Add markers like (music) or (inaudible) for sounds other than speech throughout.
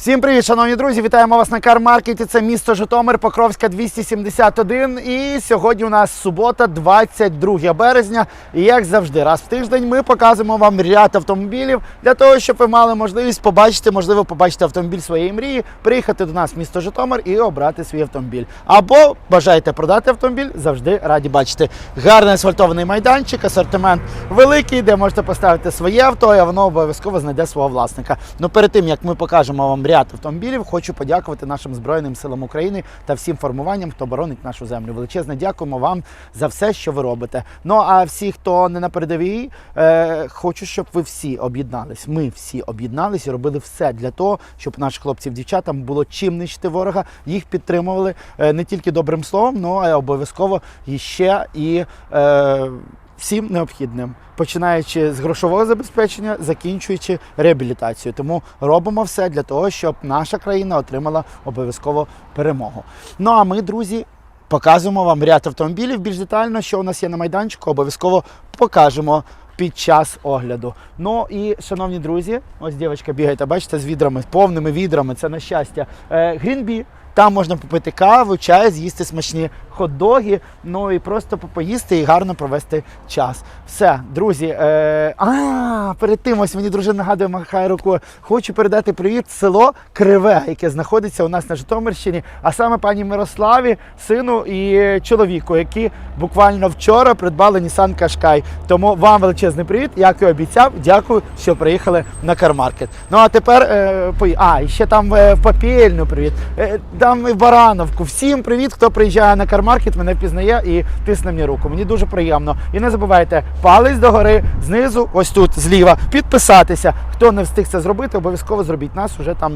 Всім привіт, шановні друзі! Вітаємо вас на Кармаркеті. Це місто Житомир, Покровська 271. І сьогодні у нас субота, 22 березня. І як завжди, раз в тиждень ми показуємо вам ряд автомобілів для того, щоб ви мали можливість побачити, можливо, побачити автомобіль своєї мрії, приїхати до нас в місто Житомир і обрати свій автомобіль. Або бажаєте продати автомобіль, завжди раді бачити. Гарний асфальтований майданчик, асортимент великий, де можете поставити своє авто, і воно обов'язково знайде свого власника. Ну перед тим як ми покажемо вам ряд автомобілів, хочу подякувати нашим Збройним силам України та всім формуванням, хто боронить нашу землю. Величезне дякуємо вам за все, що ви робите. Ну а всі, хто не на передовій, е, хочу, щоб ви всі об'єднались. Ми всі об'єднались і робили все для того, щоб наших хлопців, дівчатам було чим нищити ворога. Їх підтримували е, не тільки добрим словом, ну а й обов'язково іще і. Е, всім необхідним, починаючи з грошового забезпечення, закінчуючи реабілітацію. Тому робимо все для того, щоб наша країна отримала обов'язково перемогу. Ну а ми, друзі, показуємо вам ряд автомобілів більш детально, що у нас є на майданчику. Обов'язково покажемо. Під час огляду. Ну і шановні друзі, ось дівчинка бігає, та бачите, з відрами, повними відрами, це на щастя. Е, Грінбі. Там можна попити каву, чай, з'їсти смачні хот-доги, ну і просто поїсти і гарно провести час. Все, друзі. Е, а, перед тим ось мені дружина нагадує, махає рукою. Хочу передати привіт село Криве, яке знаходиться у нас на Житомирщині, а саме пані Мирославі, сину і чоловіку, які буквально вчора придбали Nissan Qashqai. Тому вам величезний привіт. Як і обіцяв, дякую, що приїхали на Кармаркет. Ну а тепер е, пої- а, і ще там е, Попільну привіт. Е, там і Барановку. Всім привіт, хто приїжджає на Кармаркет, мене впізнає і тисне мені руку. Мені дуже приємно. І не забувайте, палець догори, знизу, ось тут, зліва, підписатися. Хто не встиг це зробити, обов'язково зробіть. Нас уже там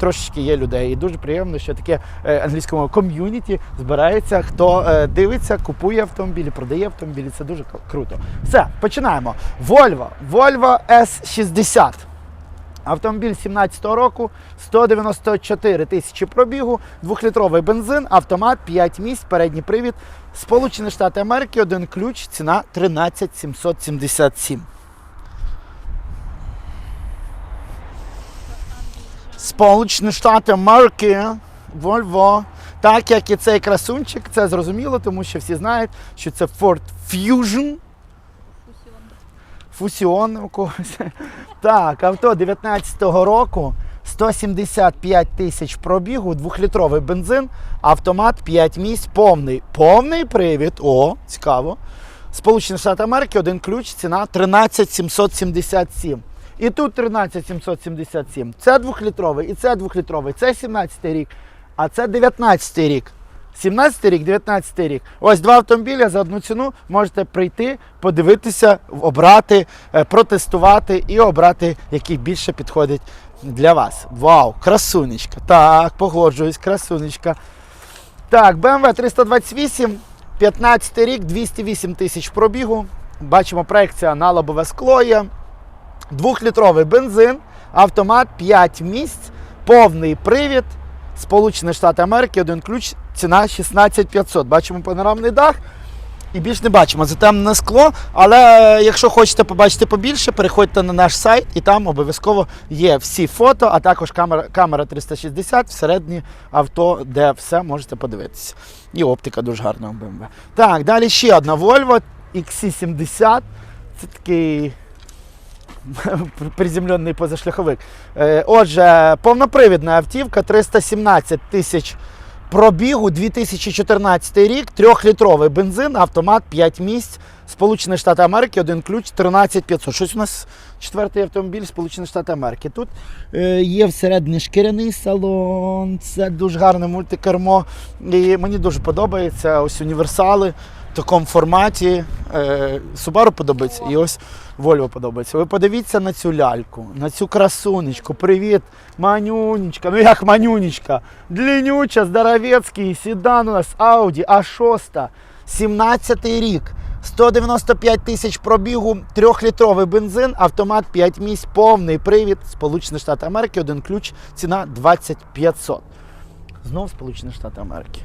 трошечки є людей. І дуже приємно, що таке е, англійському ком'юніті збирається, хто е, дивиться, купує автомобілі, продає автомобілі. Це дуже круто. Все, починаємо. Volvo, Volvo S60. Автомобіль 17-го року, 194 тисячі пробігу, двохлітровий бензин, автомат, 5 місць, передній привід. Сполучені Штати Америки, один ключ, ціна 13 777. Сполучені Штати Америки, Volvo. Так як і цей красунчик, це зрозуміло, тому що всі знають, що це Ford Fusion. Фусіон когось. (laughs) Так, авто 19-го року, 175 тисяч пробігу, двохлітровий бензин, автомат 5 місць, повний. Повний привід. О, цікаво. Сполучені Штати Америки, один ключ, ціна 13 777. І тут 13 777. Це двохлітровий, і це двохлітровий. Це 17-й рік, а це 19-й рік. 17 рік, 19 рік. Ось два автомобіля за одну ціну можете прийти, подивитися, обрати, е, протестувати і обрати, який більше підходить для вас. Вау, красунечка. Так, погоджуюсь, красунечка. Так, BMW 328, 15 рік, 208 тисяч пробігу. Бачимо, проекція на лобове скло є. Двохлітровий бензин, автомат 5 місць, повний привід. Сполучені Штати Америки, один ключ, ціна 16500. Бачимо панорамний дах. І більш не бачимо затемнене скло. Але е, якщо хочете побачити побільше, переходьте на наш сайт, і там обов'язково є всі фото, а також камера, камера 360 всередині авто, де все можете подивитися. І оптика дуже гарна у BMW. Так, далі ще одна Volvo XC70. Це такий (laughs) приземлений позашляховик. Е, Отже, повнопривідна автівка 317 тисяч пробігу, 2014 рік, трьохлітровий бензин, автомат 5 місць. Сполучені Штати Америки, один ключ, 13500. Щось у нас четвертий автомобіль Сполучені Штати Америки. Тут е, є всередині шкіряний салон, це дуже гарне мультикермо. І мені дуже подобається ось універсали такому форматі. Е, Subaru подобається і ось Volvo подобається. Ви подивіться на цю ляльку, на цю красунечку. Привіт, манюнечка. Ну як манюнечка? Длиннюча, здоровецький седан у нас Audi A6, 17-й рік. 195 тисяч пробігу, трьохлітровий бензин, автомат 5 місць, повний привід, Сполучені Штати Америки, один ключ, ціна 2500. Знов Сполучені Штати Америки.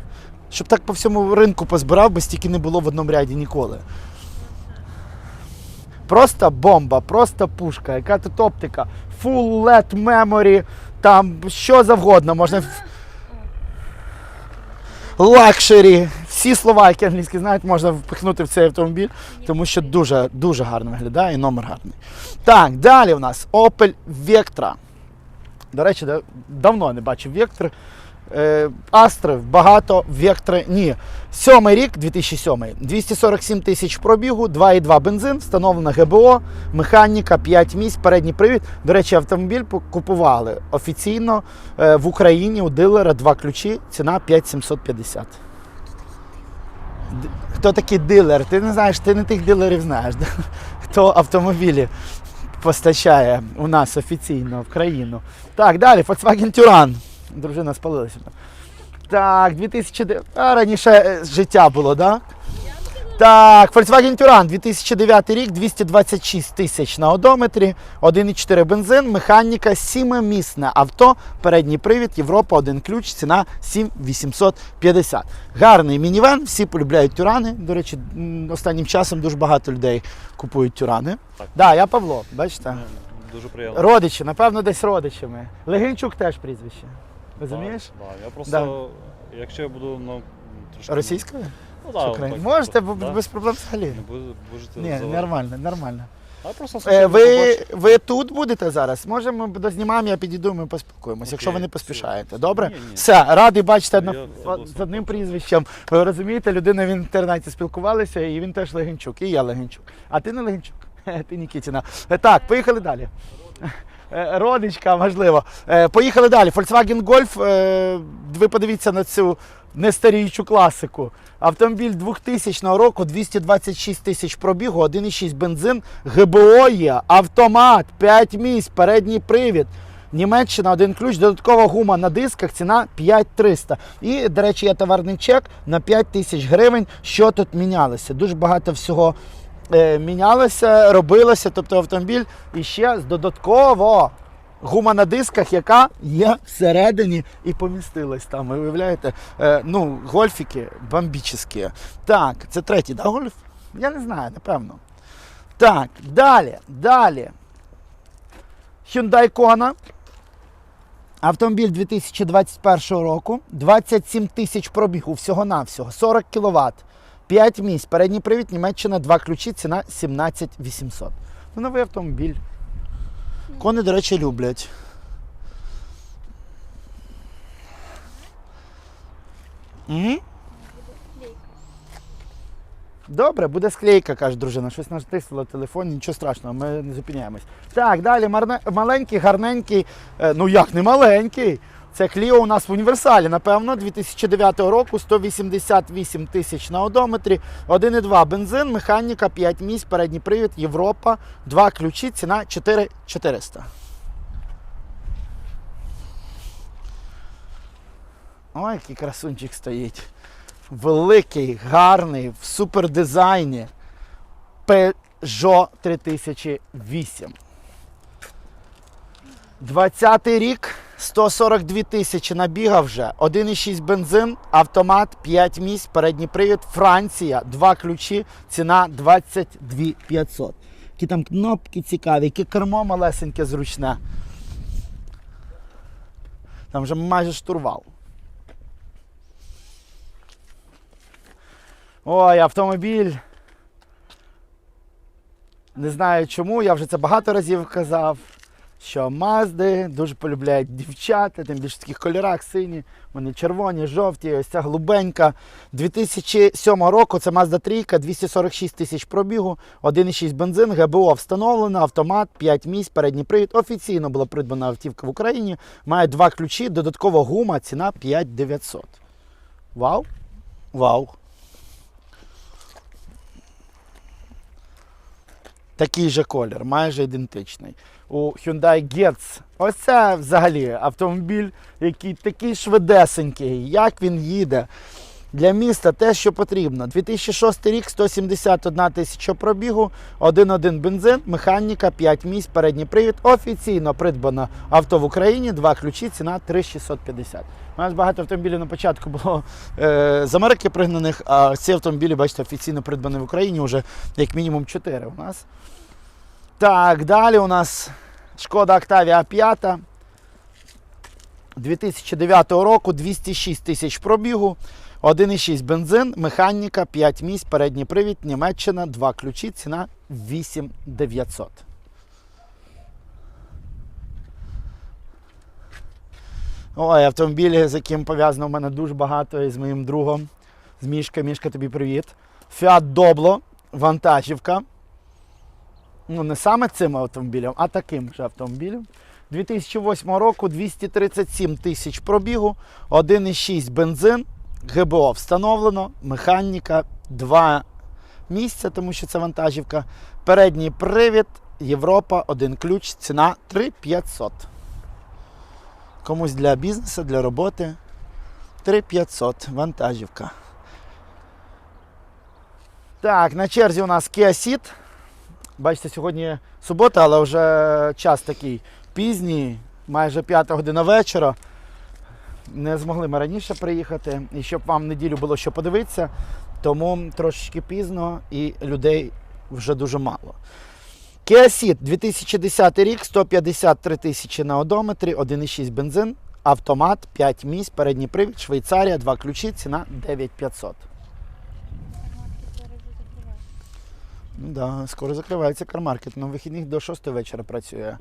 Щоб так по всьому ринку позбирав, бо стільки не було в одному ряді ніколи. Просто бомба, просто пушка, яка тут оптика. Full LED memory, там що завгодно можна. Лакшері. Всі слова, які англійські знають, можна впихнути в цей автомобіль, тому що дуже, дуже гарно виглядає і номер гарний. Так, далі у нас Opel Vectra. До речі, давно не бачив Vectra. Е, Астри багато, Вектри ні. Сьомий рік, 2007, 247 тисяч пробігу, 2,2 бензин, встановлена ГБО, механіка, 5 місць, передній привід. До речі, автомобіль пу- купували офіційно е, в Україні у дилера два ключі, ціна 5750. Хто такий дилер? Ти не знаєш, ти не тих дилерів знаєш. Хто автомобілі постачає у нас офіційно в країну. Так, далі, Volkswagen Touran. Дружина спалилася. Так, 2009. А, раніше е, життя було, так? Да? Так, Volkswagen Touran, 2009 рік, 226 тисяч на одометрі, 1,4 бензин, механіка, 7-місне авто, передній привід, Європа, один ключ, ціна 7850. Гарний мінівен, всі полюбляють тюрани. До речі, останнім часом дуже багато людей купують тюрани. Так, да, я Павло, бачите? Дуже приємно. Родичі, напевно, десь родичами. Легенчук теж прізвище. Розумієш? Да, да. Я просто, якщо я буду ну, трошки. Російською? Ну, да, так, Можете да. без проблем взагалі. Не будете Ні, заводити. нормально, нормально. А просто Е, ви, ви тут будете зараз? Може, ми дознімаємо, я підійду, ми поспілкуємося, якщо ви не все. поспішаєте. Добре? Ні, ні. Все, радий бачити одно- з одним прізвищем. Ви розумієте, людина в інтернеті спілкувалися, і він теж Легенчук, і я Легенчук. А ти не Легенчук, (laughs) ти Нікітіна. Е, Так, поїхали далі. Е, Родичка, можливо. Е, Поїхали далі. Volkswagen Golf. е, Ви подивіться на цю нестаріючу класику. Автомобіль 2000 року, 226 тисяч пробігу, 1,6 бензин, ГБО є, автомат, 5 місць, передній привід. Німеччина, один ключ, додаткова гума на дисках, ціна 5300. І, до речі, є товарний чек на 5 тисяч гривень. Що тут мінялося? Дуже багато всього мінялося, робилося. Тобто автомобіль і ще додатково гума на дисках, яка є всередині і помістилась там. Ви уявляєте? Е, ну, гольфіки бомбічні. Так, це третій, да, гольф? Я не знаю, напевно. Так, далі, далі. Hyundai Kona. Автомобіль 2021 року, 27 тисяч пробігу всього-навсього, 40 кВт, 5 місць, передній привід, Німеччина, 2 ключі, ціна 17 800. Ну, новий автомобіль. Кони, до речі, люблять. Угу. Добре, буде склейка, каже дружина. Щось натиснуло телефон, нічого страшного, ми не зупиняємось. Так, далі маленький, гарненький. е, ну як не маленький. Це Кліо у нас в універсалі, напевно, 2009 року, 188 тисяч на одометрі, 1,2 бензин, механіка, 5 місць, передній привід, Європа, 2 ключі, ціна 4400. Ой, який красунчик стоїть. Великий, гарний, в супердизайні. Peugeot 3008. 20 рік, 142 тисячі набіга вже, 1,6 бензин, автомат, 5 місць, передній привід, Франція, 2 ключі, ціна 22 500. Які там кнопки цікаві, яке кермо малесеньке, зручне. Там вже майже штурвал. Ой, автомобіль. Не знаю чому, я вже це багато разів казав. Що Мазди дуже полюбляють дівчата, тим більше в таких кольорах сині, вони червоні, жовті, ось ця голубенька. 2007 року це Mazda 3, 246 тисяч пробігу, 1,6 бензин, ГБО встановлено, автомат, 5 місць, передній привід. Офіційно була придбана автівка в Україні. Має два ключі, додаткова гума, ціна 5900. Вау! Вау! Такий же колір, майже ідентичний. У Hyundai Getz. Ось це взагалі автомобіль, який такий швидесенький, як він їде. Для міста те, що потрібно. 2006 рік, 171 тисяча пробігу, 1,1 бензин, механіка, 5 місць, передній привід. Офіційно придбано авто в Україні, два ключі, ціна 3650. У нас багато автомобілів на початку було е, з Америки пригнаних, а ці автомобілі, бачите, офіційно придбані в Україні вже як мінімум 4 у нас. Так, далі у нас Шкода Octavia 5. 2009 року 206 тисяч пробігу, 1,6 бензин, механіка, 5 місць, передній привід, Німеччина, 2 ключі, ціна 8900. Ой, автомобілі, з яким пов'язано в мене дуже багато і з моїм другом. З Мішка. Мішка, тобі привіт. Fiat Doblo, вантажівка. Ну, не саме цим автомобілем, а таким же автомобілем. 2008 року 237 тисяч пробігу, 1,6 бензин, ГБО встановлено, механіка, 2 місця, тому що це вантажівка. Передній привід, Європа, один ключ, ціна 3500. Комусь для бізнесу, для роботи. 3500 вантажівка. Так, на черзі у нас Kia Ceed. Бачите, сьогодні субота, але вже час такий пізній, майже п'ята година вечора. Не змогли ми раніше приїхати, і щоб вам неділю було що подивитися, тому трошечки пізно і людей вже дуже мало. Kia Ceed 2010 рік, 153 тисячі на одометрі, 1,6 бензин, автомат, 5 місць, передній привід, Швейцарія, 2 ключі, ціна 9500. Ну да, скоро закривається кармаркет. На вихідних до 6 вечора працює,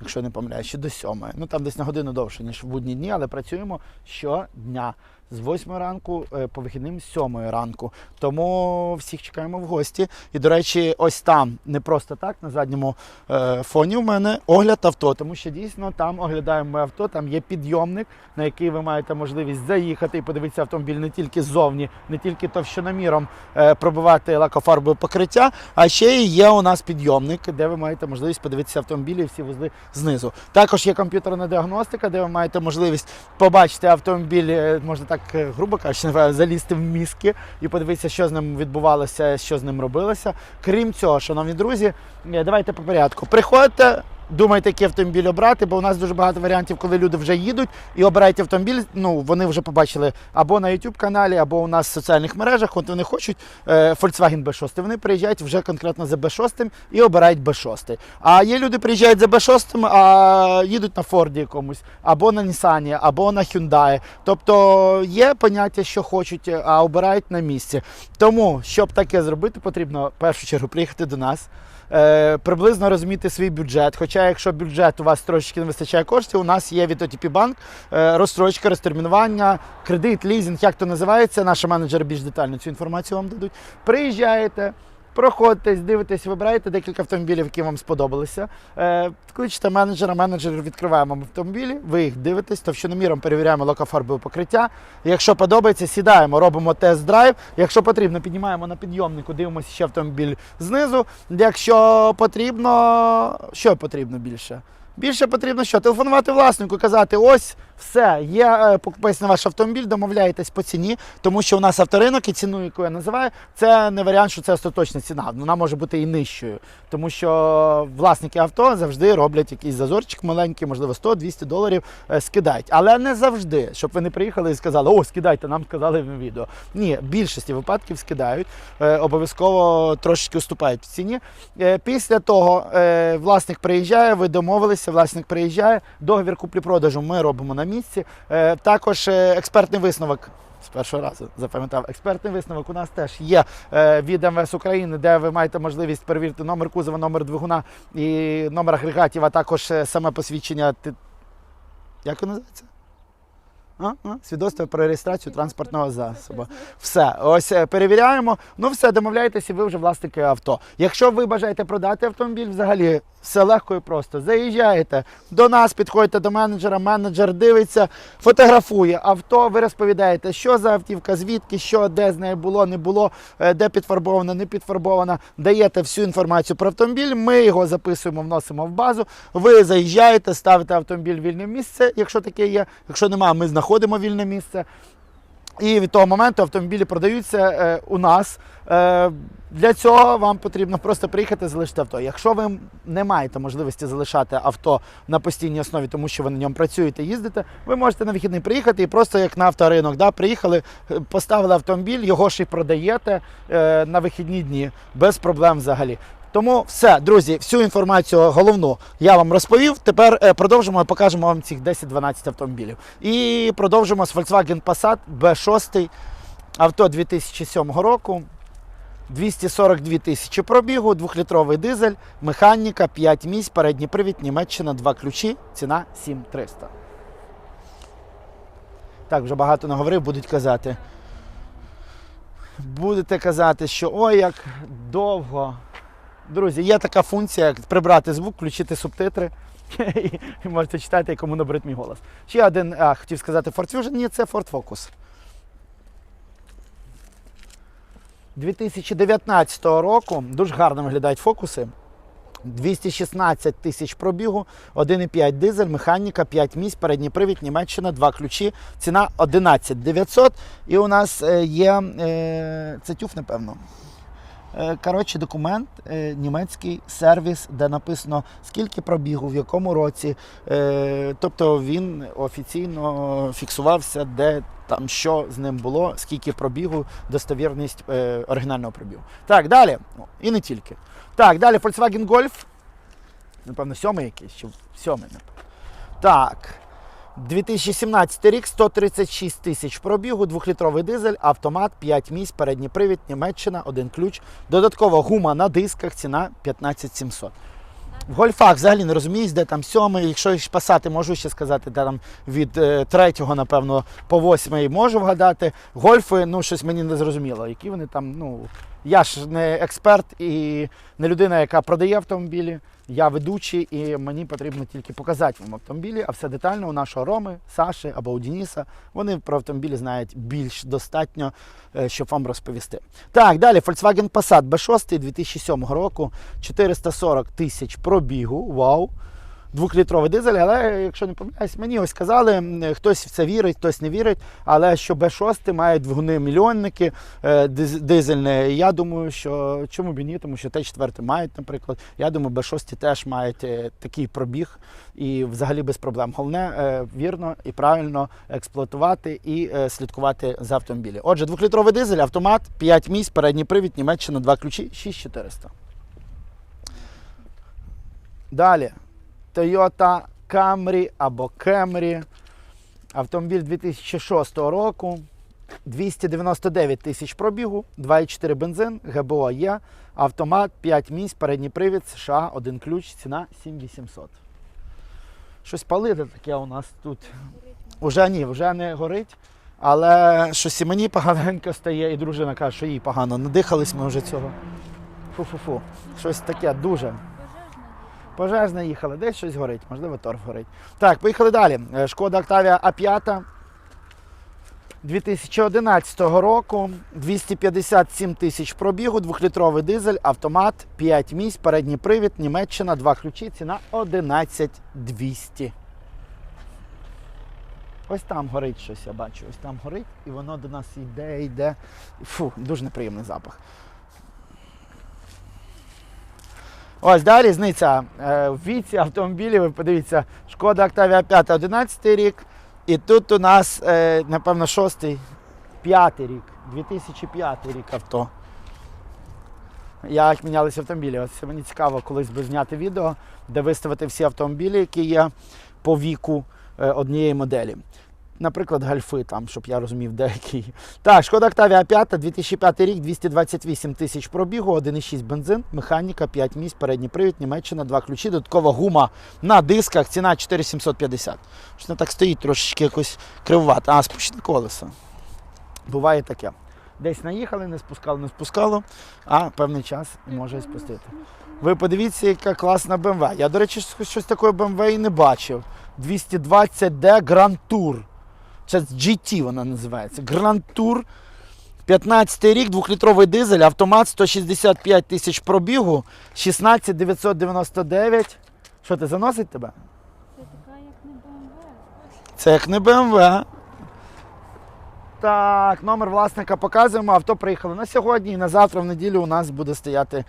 якщо не помиляюсь, ще до 7. Ну там десь на годину довше, ніж в будні дні, але працюємо щодня. З 8 ранку е, по вихідним з 7 ранку. Тому всіх чекаємо в гості. І, до речі, ось там не просто так, на задньому е, фоні у мене огляд авто, тому що дійсно там оглядаємо ми авто, там є підйомник, на який ви маєте можливість заїхати і подивитися автомобіль не тільки ззовні, не тільки товщиноміром е, пробивати лакофарбове покриття, а ще і є у нас підйомник, де ви маєте можливість подивитися автомобілі і всі вузли знизу. Також є комп'ютерна діагностика, де ви маєте можливість побачити автомобіль, можна так е, грубо кажучи, залізти в мізки і подивитися, що з ним відбувалося, що з ним робилося. Крім цього, шановні друзі, е, давайте по порядку. Приходьте. Думайте, який автомобіль обрати, бо у нас дуже багато варіантів, коли люди вже їдуть і обирають автомобіль. Ну вони вже побачили або на YouTube каналі, або у нас в соціальних мережах. От вони хочуть е, Volkswagen B6. Вони приїжджають вже конкретно за B6 і обирають B6. А є люди, приїжджають за B6, а їдуть на Форді якомусь, або на Nissan, або на Hyundai. Тобто є поняття, що хочуть, а обирають на місці. Тому, щоб таке зробити, потрібно в першу чергу приїхати до нас. Е, приблизно розуміти свій бюджет. Хоча, якщо бюджет у вас трошечки не вистачає коштів, у нас є від OTP Bank е, розстрочка, розтермінування, кредит, лізинг, як то називається. Наші менеджери більш детально цю інформацію вам дадуть. Приїжджаєте. Проходьтесь, дивитесь, вибираєте декілька автомобілів, які вам сподобалися. Е, кличете менеджера, менеджер відкриває вам автомобілі, ви їх дивитесь, товщиноміром перевіряємо лакофарбове покриття. Якщо подобається, сідаємо, робимо тест-драйв. Якщо потрібно, піднімаємо на підйомнику, дивимося ще автомобіль знизу. Якщо потрібно, що потрібно більше? Більше потрібно що? Телефонувати власнику, казати, ось все, є е, покупець на ваш автомобіль, домовляєтесь по ціні, тому що у нас авторинок і ціну, яку я називаю, це не варіант, що це остаточна ціна. Вона може бути і нижчою. Тому що власники авто завжди роблять якийсь зазорчик маленький, можливо, 100-200 доларів е, скидають. Але не завжди, щоб ви не приїхали і сказали, о, скидайте, нам сказали в відео. Ні, в більшості випадків скидають, е, обов'язково трошечки уступають в ціні. Після того власник приїжджає, ви домовилися, власник приїжджає, договір куплі-продажу ми робимо на місці. Е, Також е, експертний висновок. З першого разу запам'ятав експертний висновок. У нас теж є е, від МВС України, де ви маєте можливість перевірити номер кузова, номер двигуна і номер агрегатів, а також саме посвідчення. Як воно називається? А? А? Свідоцтво про реєстрацію транспортного засобу. Все, ось перевіряємо. Ну, все, домовляєтеся, ви вже власники авто. Якщо ви бажаєте продати автомобіль, взагалі все легко і просто. Заїжджаєте до нас, підходите до менеджера, менеджер дивиться, фотографує авто, ви розповідаєте, що за автівка, звідки, що, де з нею було, не було, е, де підфарбована, не підфарбована. Даєте всю інформацію про автомобіль. Ми його записуємо, вносимо в базу. Ви заїжджаєте, ставите автомобіль в вільне місце, якщо таке є. Якщо немає, ми знаходимо вільне місце. І від того моменту автомобілі продаються е, у нас. Е, для цього вам потрібно просто приїхати залишити авто. Якщо ви не маєте можливості залишати авто на постійній основі, тому що ви на ньому працюєте, їздите, ви можете на вихідний приїхати і просто як на авторинок, да, приїхали, е, поставили автомобіль, його ж і продаєте на вихідні дні без проблем взагалі. Тому все, друзі, всю інформацію головну я вам розповів. Тепер е, продовжимо і покажемо вам цих 10-12 автомобілів. І продовжимо з Volkswagen Passat B6 авто 2007 року. 242 тисячі пробігу, 2-літровий дизель, механіка, 5 місць, передній привід, Німеччина, 2 ключі, ціна 7300. Так, вже багато наговорив, будуть казати. Будете казати, що ой, як довго. Друзі, є така функція, як прибрати звук, включити субтитри. І, (laughs) і можете читати, якому наберуть мій голос. Ще один, а, хотів сказати Ford Fusion, ні, це Ford Focus. 2019 року дуже гарно виглядають фокуси. 216 тисяч пробігу, 1,5 дизель, механіка, 5 місць, передній привід, Німеччина, 2 ключі, ціна 11 900. І у нас е, є е, це тюф, напевно. Е, Коротше, документ, е, німецький сервіс, де написано скільки пробігу, в якому році. Е, Тобто він офіційно фіксувався, де там що з ним було, скільки пробігу, достовірність оригінального пробігу. Так, далі. Ну, І не тільки. Так, далі Volkswagen Golf. Напевно, сьомий якийсь, чи сьомий, напевно. Так. 2017 рік, 136 тисяч пробігу, 2-літровий дизель, автомат, 5 місць, передній привід, Німеччина, один ключ. Додатково гума на дисках, ціна 15 700. В гольфах взагалі не розумієш, де там сьомий. Якщо їх пасати, можу ще сказати, де там від е, третього, напевно, по восьмий можу вгадати. Гольфи, ну щось мені не зрозуміло. Які вони там, ну. Я ж не експерт і не людина, яка продає автомобілі. Я ведучий, і мені потрібно тільки показати вам автомобілі, а все детально у нашого Роми, Саші або у Дініса. Вони про автомобілі знають більш достатньо, е, щоб вам розповісти. Так, далі Volkswagen Passat B6 2007 року, 440 тисяч пробігу. Вау! Двохлітровий дизель, але якщо не помиляюсь, мені ось казали, хтось в це вірить, хтось не вірить. Але що Б6 має двигуни мільйонники е, дизельне. Я думаю, що чому б і ні, тому що Т4 мають, наприклад. Я думаю, Б6 теж мають е, такий пробіг і взагалі без проблем. Головне е, вірно і правильно експлуатувати і слідкувати за автомобілем. Отже, двохлітровий дизель, автомат, 5 місць, передній привід, Німеччина, 2 ключі, 6400. Далі. Toyota Camry або Camry. Автомобіль 2006 року. 299 тисяч пробігу, 2,4 бензин, ГБО є, автомат, 5 місць, передній привід, США, один ключ, ціна 7800. Щось палити таке у нас тут. Уже ні, вже не горить. Але щось і мені поганенько стає, і дружина каже, що їй погано. Надихались ми вже цього. Фу-фу-фу. Щось таке дуже. Пожежна їхали, десь щось горить, можливо, торф горить. Так, поїхали далі. Е, Шкода Octavia А5 2011 року, 257 тисяч пробігу, 2-літровий дизель, автомат, 5 місць, передній привід, Німеччина, 2 ключі, ціна 11 200. Ось там горить щось, я бачу. Ось там горить, і воно до нас йде, йде. Фу, дуже неприємний запах. Ось да, різниця е, в віці автомобілів. Ви подивіться, шкода Octavia 5 11 рік. І тут у нас, е, напевно, 6 5 рік, 2005 рік авто. Як мінялися автомобілі. Ось мені цікаво колись би зняти відео, де виставити всі автомобілі, які є по віку е, однієї моделі. Наприклад, гальфи, там, щоб я розумів, деякий. Так, шкода Octavia 5, 2005 рік, 228 тисяч пробігу, 1,6 бензин, механіка, 5 місць, передній привід, Німеччина, 2 ключі, додаткова гума на дисках, ціна 4750. Що не так стоїть трошечки якось кривувато. А, спущене колесо. Буває таке. Десь наїхали, не спускало, не спускало, а певний час може спустити. Ви подивіться, яка класна BMW. Я, до речі, щось- щось такої BMW і не бачив. 220D Grand Tour. Це GT вона називається. Grand Tour. 15 рік, 2-літровий дизель, автомат 165 тисяч пробігу, 16 999. Що ти заносить тебе? Це така, як не БМВ. Це як не BMW. Так, номер власника показуємо. Авто приїхало на сьогодні і на завтра в неділю у нас буде стояти.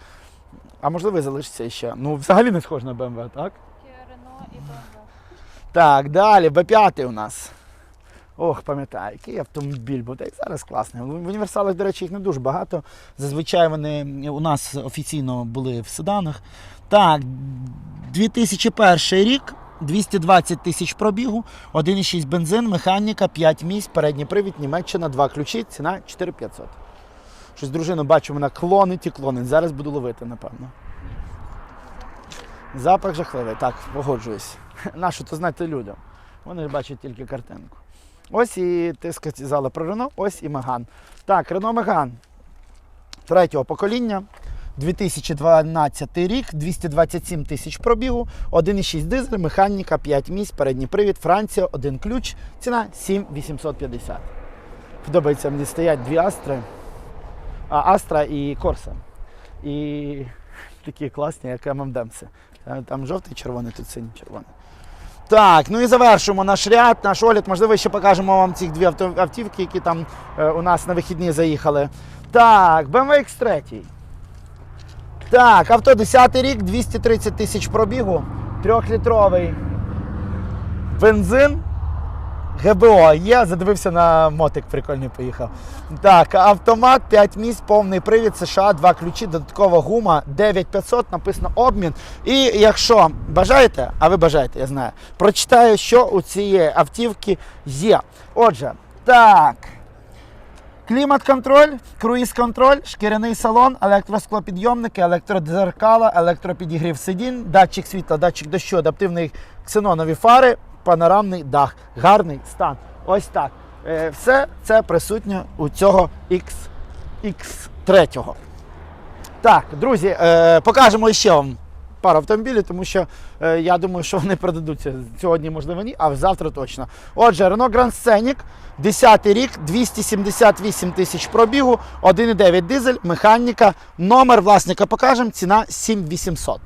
А можливо, і залишиться ще. Ну, взагалі не схоже на BMW, так? Renault і БМВ. Так, далі, Б5 у нас. Ох, пам'ятаю, який автомобіль був. Та зараз класний. В універсалах, до речі, їх не дуже багато. Зазвичай вони у нас офіційно були в седанах. Так, 2001 рік, 220 тисяч пробігу, 1,6 бензин, механіка, 5 місць, передній привід, Німеччина, 2 ключі, ціна 4500. Щось дружину бачу, вона клонить і клонить. Зараз буду ловити, напевно. Запах жахливий. Так, погоджуюсь. Нащо то знати людям? Вони бачать тільки картинку. Ось і ти сказала про Рено, ось і Меган. Так, Рено Меган третього покоління. 2012 рік, 227 тисяч пробігу, 1,6 дизель, механіка, 5 місць, передній привід, Франція, один ключ, ціна 7850. Подобається мені стоять дві астри, а Астра і Корса. І (laughs) такі класні, як ММДемси. Там жовтий, червоний, тут синій червоний. Так, ну і завершуємо наш ряд, наш огляд. Можливо, ще покажемо вам ці дві автівки, які там е, у нас на вихідні заїхали. Так, BMW X3. Так, авто 10 рік, 230 тисяч пробігу, 3-літровий бензин. ГБО є, задивився на мотик, прикольний поїхав. Так, автомат, 5 місць, повний привід, США, 2 ключі, додаткова гума, 9500, написано обмін. І якщо бажаєте, а ви бажаєте, я знаю, прочитаю, що у цієї автівки є. Отже, так. Клімат-контроль, круїз-контроль, шкіряний салон, електросклопідйомники, електродзеркала, електропідігрів сидінь, датчик світла, датчик дощу, адаптивний ксенонові фари, панорамний дах. Гарний стан. Ось так. Е, Все це присутнє у цього X, X3. Так, друзі, е, покажемо ще вам пару автомобілів, тому що е, я думаю, що вони продадуться сьогодні, можливо, ні, а завтра точно. Отже, Renault Grand Scenic, 10 рік, 278 тисяч пробігу, 1,9 дизель, механіка. Номер власника покажемо, ціна 7800.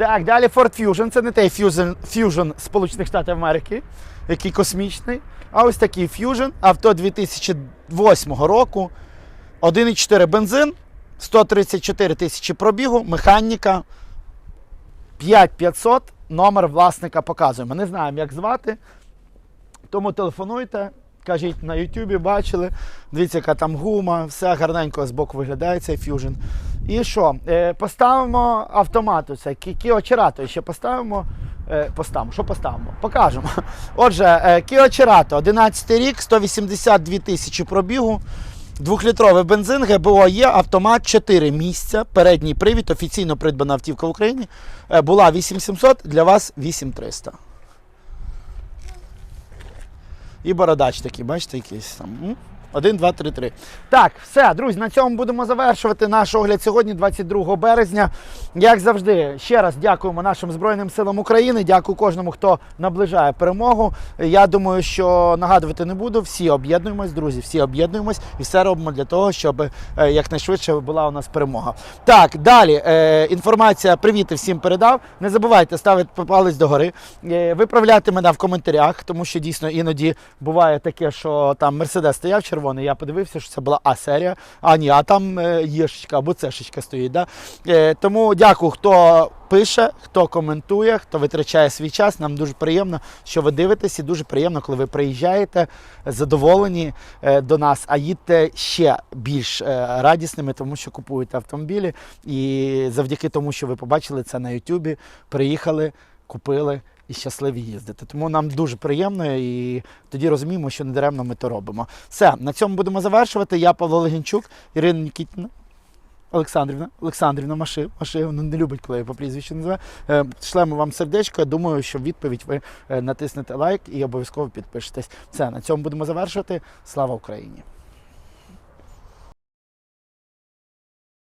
Так, далі Ford Fusion. Це не той Fusion, Fusion Сполучених Штатів Америки, який космічний. А ось такий Fusion, авто 2008 року. 1,4 бензин, 134 тисячі пробігу, механіка 5500. Номер власника показуємо. Не знаємо, як звати. Тому телефонуйте, кажіть на Ютубі, бачили. Дивіться, яка там гума, все гарненько з боку виглядає цей Fusion. І що? Е, поставимо автомат, оце, Kia Cerato ще поставимо. Е, поставимо. Що поставимо? Покажемо. Отже, Kia Cerato, 11 рік, 182 тисячі пробігу. Двохлітровий бензин, ГБО є, автомат 4 місця, передній привід, офіційно придбана автівка в Україні. Е, Була 8700, для вас 8300. İbara da açtık. Baş tek İstanbul. 1, 2, 3, 3. Так, все, друзі, на цьому будемо завершувати наш огляд сьогодні, 22 березня. Як завжди, ще раз дякуємо нашим Збройним силам України. Дякую кожному, хто наближає перемогу. Я думаю, що нагадувати не буду. Всі об'єднуємось, друзі, всі об'єднуємось і все робимо для того, щоб е, якнайшвидше була у нас перемога. Так, далі е, інформація. Привіти всім передав. Не забувайте ставити палець догори, е, виправляти мене в коментарях, тому що дійсно іноді буває таке, що там Мерседес стояв червоний. Я подивився, що це була А-серія, а ні, а там е, єшечка або цешечка стоїть. Да? Е, тому дякую, хто пише, хто коментує, хто витрачає свій час. Нам дуже приємно, що ви дивитесь, і дуже приємно, коли ви приїжджаєте задоволені е, до нас, а їдьте ще більш радісними, тому що купуєте автомобілі. І завдяки тому, що ви побачили це на Ютубі, приїхали, купили. І щасливі їздити. Тому нам дуже приємно і тоді розуміємо, що не даремно ми то робимо. Все, на цьому будемо завершувати. Я Павло Легенчук, Ірина Нікітіна. Олександрівна, Олександрівна Маши, Маши вона не любить, коли я по прізвищу називаю. Е, Шлемо вам сердечко. Я думаю, що в відповідь ви е, натиснете лайк і обов'язково підпишетесь. Все, на цьому будемо завершувати. Слава Україні!